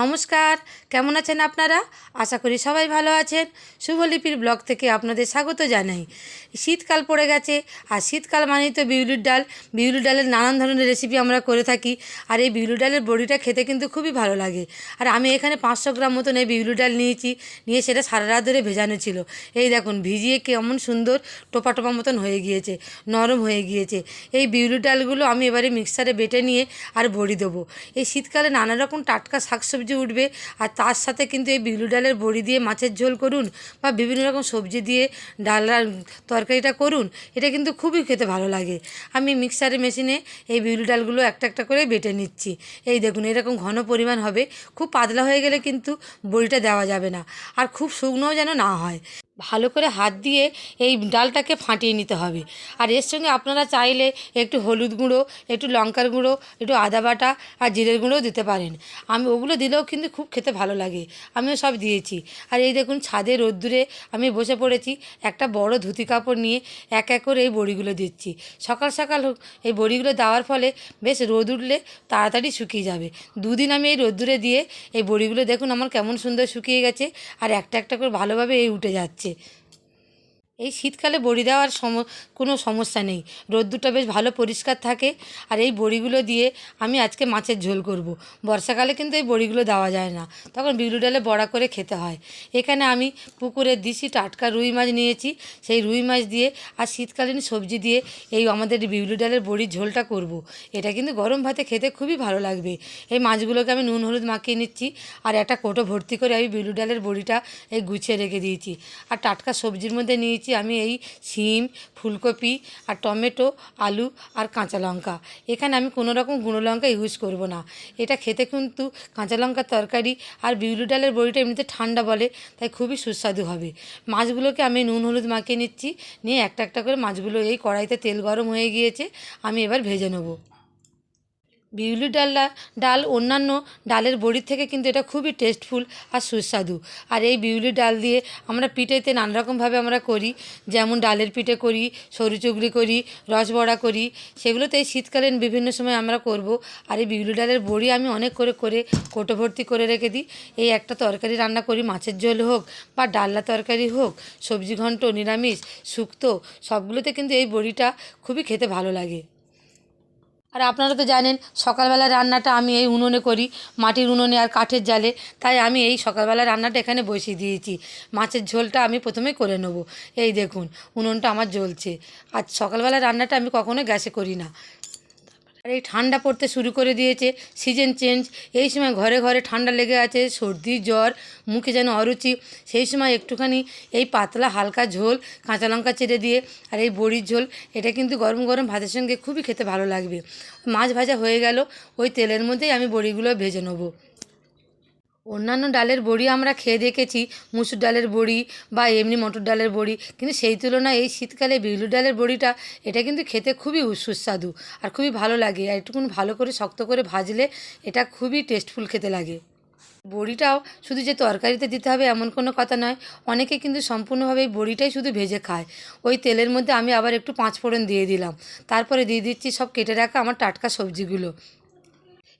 নমস্কার, কেমন আছেন আপনারা? আশা করি সবাই ভালো আছেন। শুভলিপির ব্লগ থেকে আপনাদের স্বাগত জানাই। শীতকাল পড়ে গেছে, আর শীতকাল মানেই তো বিউলির ডাল। বিউলির ডালের নানান ধরনের রেসিপি আমরা করে থাকি, আর এই বিউলির ডালের বড়িটা খেতে কিন্তু খুবই ভালো লাগে। আর আমি এখানে পাঁচশো গ্রাম মতন এই বিউলির ডাল নিয়েছি, নিয়ে সেটা সারা রাত ধরে ভেজানো ছিল। এই দেখুন, ভিজিয়ে কেমন সুন্দর টোপা টোপা মতন হয়ে গিয়েছে, নরম হয়ে গিয়েছে। এই বিউলির ডালগুলো আমি এবারে মিক্সারে বেটে নিয়ে আর বড়ি দেবো। এই শীতকালে নানা রকম টাটকা শাকসবজি উঠবে। আর তার সাথে কিন্তু এই বিউলি ডালের বড়ি দিয়ে মাছের ঝোল করুন বা বিভিন্ন রকম সবজি দিয়ে ডাল তরকারিটা করুন, এটা কিন্তু খুবই খেতে ভালো লাগে। আমি মিক্সারের মেশিনে এই বিউলি ডালগুলো একটা একটা করে বেটে নিচ্ছি। এই দেখুন, এরকম ঘন পরিমাণ হবে। খুব পাতলা হয়ে গেলে কিন্তু বড়িটা দেওয়া যাবে না। আর খুব শুকনোও যেন না হয়। ভালো করে হাত দিয়ে এই ডালটাকে ফাটিয়ে নিতে হবে। আর এর সঙ্গে আপনারা চাইলে একটু হলুদ গুঁড়ো, একটু লঙ্কার গুঁড়ো, একটু আদা বাটা আর জিরের গুঁড়োও দিতে পারেন। আমি ওগুলো দিলেও কিন্তু খুব খেতে ভালো লাগে। আমিও সব দিয়েছি। আর এই দেখুন ছাদে রোদ্দুরে আমি বসে পড়েছি, একটা বড় ধুতি কাপড় নিয়ে এক এক করে এই বড়িগুলো দিচ্ছি। সকাল সকাল হোক, এই বড়িগুলো দেওয়ার ফলে বেশ রোদ উঠলে তাড়াতাড়ি শুকিয়ে যাবে। দুদিন আমি এই রোদ্দুরে দিয়ে এই বড়িগুলো দেখুন আমার কেমন সুন্দর শুকিয়ে গেছে, আর একটা একটা করে ভালোভাবে এই উঠে যাচ্ছে। c'est এই শীতকালে বড়ি দেওয়ার সম, কোনো সমস্যা নেই। রোদ্দুরটা বেশ ভালো পরিষ্কার থাকে। আর এই বড়িগুলো দিয়ে আমি আজকে মাছের ঝোল করব। বর্ষাকালে কিন্তু এই বড়িগুলো দেওয়া যায় না। তখন বিউলি ডালে বড়া করে খেতে হয়। এখানে আমি পুকুরের দিশি টাটকা রুই মাছ নিয়েছি। সেই রুই মাছ দিয়ে আর শীতকালীন সবজি দিয়ে এই আমাদের বিউলি ডালের বড়ির ঝোলটা করব। এটা কিন্তু গরম ভাতে খেতে খুবই ভালো লাগবে। এই মাছগুলোকে আমি নুন হলুদ মাখিয়ে নিচ্ছি। আর একটা কোটো ভর্তি করে আমি বিউলি ডালের বড়িটা এই গুছিয়ে রেখে দিয়েছি। আর টাটকা সবজির মধ্যে নিয়েছি আমি এই শিম, ফুলকপি আর টমেটো, আলু আর কাঁচা লঙ্কা। এখানে আমি কোনো রকম গুঁড়ো লঙ্কা ইউজ করব না। এটা খেতে কিন্তু কাঁচা লঙ্কার তরকারি আর বিউলি ডালের বড়িটা এমনিতে ঠান্ডা বলে, তাই খুবই সুস্বাদু হবে। মাছগুলোকে আমি নুন হলুদ মাখিয়ে নিচ্ছি, নিয়ে একটা একটা করে মাছগুলো এই কড়াইতে তেল গরম হয়ে গিয়েছে, আমি এবার ভেজে নেব। বিউলি ডালটা ডাল অন্যান্য ডালের বড়ির থেকে কিন্তু এটা খুবই টেস্টফুল আর সুস্বাদু। আর এই বিউলি ডাল দিয়ে আমরা পিঠেতে নানা রকমভাবে আমরা করি, যেমন ডালের পিঠে করি, সরু চুগড়ি করি রসবড়া করি, সেগুলোতে এই শীতকালীন বিভিন্ন সময় আমরা করব। আর এই বিউলি ডালের বড়ি আমি অনেক করে করে কোটো ভর্তি করে রেখে দিই। এই একটা তরকারি রান্না করি, মাছের ঝোল হোক বা ডাল্লা তরকারি হোক, সবজি ঘন্ট, নিরামিষ, শুক্তো, সবগুলোতে কিন্তু এই বড়িটা খুবই খেতে ভালো লাগে। আর আপনারা তো জানেন, সকালবেলা রান্নাটা আমি এই উনুনে করি, মাটির উনুনে আর কাঠের জালে। তাই আমি এই সকালবেলা রান্নাটা এখানে বসিয়ে দিয়েছি। মাছের ঝোলটা আমি প্রথমে করে নেব। এই দেখুন, উনুনটা আমার জ্বলছে। আর সকালবেলা রান্নাটা আমি কখনো গ্যাসে করি না। আর এই ঠান্ডা পড়তে শুরু করে দিয়েছে সিজন চেঞ্জ এই সময় ঘরে ঘরে ঠান্ডা লেগে আছে সর্দি জ্বর, মুখে যেন অরুচি। সেই সময় একটুখানি এই পাতলা হালকা ঝোল, কাঁচা লঙ্কা চেড়ে দিয়ে আর এই বড়ির ঝোল, এটা কিন্তু গরম গরম ভাতের সঙ্গে খুবই খেতে ভালো লাগবে। মাছ ভাজা হয়ে গেল, ওই তেলের মধ্যেই আমি বড়িগুলো ভেজে নেব। অন্যান্য ডালের বড়ি আমরা খেয়ে দেখেছি, মুসুর ডালের বড়ি বা এমনি মটর ডালের বড়ি। কিন্তু সেই তুলনায় এই শীতকালে বিউলি ডালের বড়িটা, এটা কিন্তু খেতে খুবই সুস্বাদু আর খুবই ভালো লাগে। আর একটুকুন ভালো করে শক্ত করে ভাজলে এটা খুবই টেস্টফুল খেতে লাগে। বড়িটাও শুধু যে তরকারিতে দিতে হবে এমন কোনো কথা নয়, অনেকে কিন্তু সম্পূর্ণভাবে বড়িটাই শুধু ভেজে খায়। ওই তেলের মধ্যে আমি আবার একটু পাঁচ ফোড়ন দিয়ে দিলাম। তারপরে দিয়ে দিচ্ছি সব কেটে রাখা আমার টাটকা সবজিগুলো।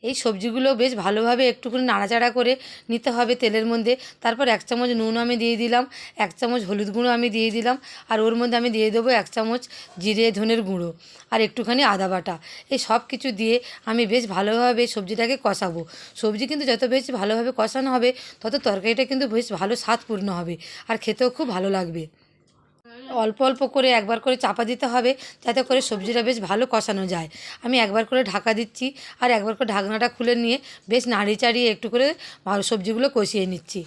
এই সবজিগুলো বেশ ভালোভাবে একটুখানি নাড়াচাড়া করে নিতে হবে তেলের মধ্যে। তারপর এক চামচ নুন আমি দিয়ে দিলাম, এক চামচ হলুদ গুঁড়ো আমি দিয়ে দিলাম, আর ওর মধ্যে আমি দিয়ে দেবো এক চামচ জিরে, ধনের গুঁড়ো, আর একটুখানি আদা বাটা। এই সব কিছু দিয়ে আমি বেশ ভালোভাবে সবজিটাকে কষাবো। সবজি কিন্তু যত বেশ ভালোভাবে কষানো হবে, তত তরকারিটা কিন্তু বেশ ভালো স্বাদপূর্ণ হবে, আর খেতেও খুব ভালো লাগবে। অল্প অল্প করে একবার করে চাপা দিতে হবে, যাতে করে সবজিটা বেশ ভালো কষানো যায়। আমি একবার করে ঢাকা দিচ্ছি আর একবার করে ঢাকনাটা খুলে নিয়ে বেশ নাড়িয়ে চাড়িয়ে একটু করে ভালো সবজিগুলো কষিয়ে নিচ্ছি।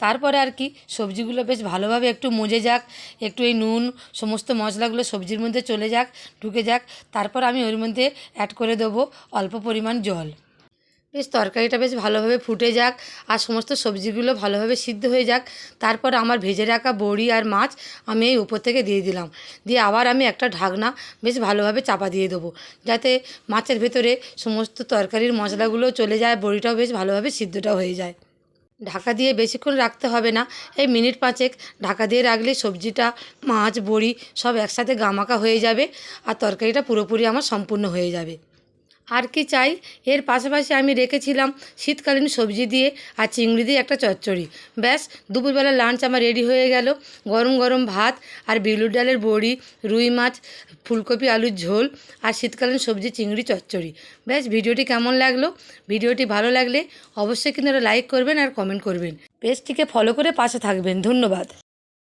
তারপরে আর কি, সবজিগুলো বেশ ভালোভাবে একটু মজে যাক, একটু এই নুন সমস্ত মশলাগুলো সবজির মধ্যে চলে যাক, ঢুকে যাক। তারপর আমি ওর মধ্যে অ্যাড করে দেবো অল্প পরিমাণ জল। বেশ তরকারিটা বেশ ভালোভাবে ফুটে যাক আর সমস্ত সবজিগুলো ভালোভাবে সিদ্ধ হয়ে যাক। তারপর আমার ভেজে রাখা বড়ি আর মাছ আমি এই উপর থেকে দিয়ে দিলাম। দিয়ে আবার আমি একটা ঢাকনা বেশ ভালোভাবে চাপা দিয়ে দেবো। যাতে মাছের ভেতরে সমস্ত তরকারির মশলাগুলো চলে যায়, বড়িটাও বেশ ভালোভাবে সিদ্ধটা হয়ে যায়। ঢাকা দিয়ে বেশিক্ষণ রাখতে হবে না। এই মিনিট পাঁচেক ঢাকা দিয়ে রাখলে সবজিটা, মাছ, বড়ি সব একসাথে গামাকা হয়ে যাবে আর তরকারিটা পুরোপুরি আমার সম্পূর্ণ হয়ে যাবে। আর কি চাই? এর পাশাপাশি আমি রেখেছিলাম শীতকালীন সবজি দিয়ে আর চিংড়ি দিয়ে একটা চচ্চড়ি। ব্যাস, দুপুরবেলা লাঞ্চ আমার রেডি হয়ে গেল। গরম গরম ভাত আর বিউলির ডালের বড়ি, রুই মাছ, ফুলকপি, আলুর ঝোল আর শীতকালীন সবজি, চিংড়ি, চচ্চড়ি। ব্যাস, ভিডিওটি কেমন লাগল? ভিডিওটি ভালো লাগলে অবশ্যই কিন্তু লাইক করবেন আর কমেন্ট করবেন। পেজটিকে ফলো করে পাশে থাকবেন। ধন্যবাদ।